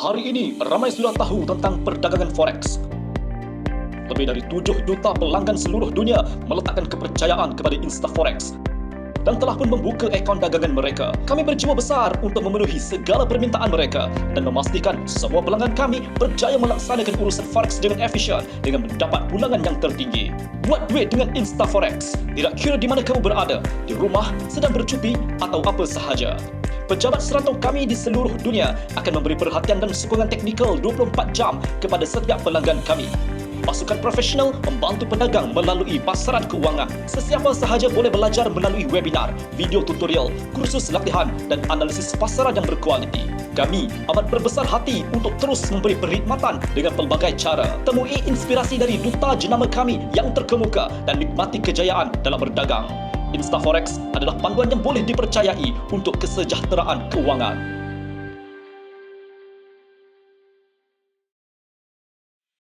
Hari ini ramai sudah tahu tentang perdagangan forex. Lebih dari 7 juta pelanggan seluruh dunia meletakkan kepercayaan kepada InstaForex dan telah pun membuka akaun dagangan mereka. Kami berjiwa besar untuk memenuhi segala permintaan mereka dan memastikan semua pelanggan kami berjaya melaksanakan urusan forex dengan efisien dengan mendapat pulangan yang tertinggi. Buat duit dengan InstaForex. Tidak kira di mana kamu berada, di rumah, sedang bercuti atau apa sahaja. Pejabat serantau kami di seluruh dunia akan memberi perhatian dan sokongan teknikal 24 jam kepada setiap pelanggan kami. Pasukan profesional membantu pedagang melalui pasaran keuangan. Sesiapa sahaja boleh belajar melalui webinar, video tutorial, kursus latihan dan analisis pasaran yang berkualiti. Kami amat berbesar hati untuk terus memberi perkhidmatan dengan pelbagai cara. Temui inspirasi dari duta jenama kami yang terkemuka dan nikmati kejayaan dalam berdagang. InstaForex adalah panduan yang boleh dipercayai untuk kesejahteraan keuangan.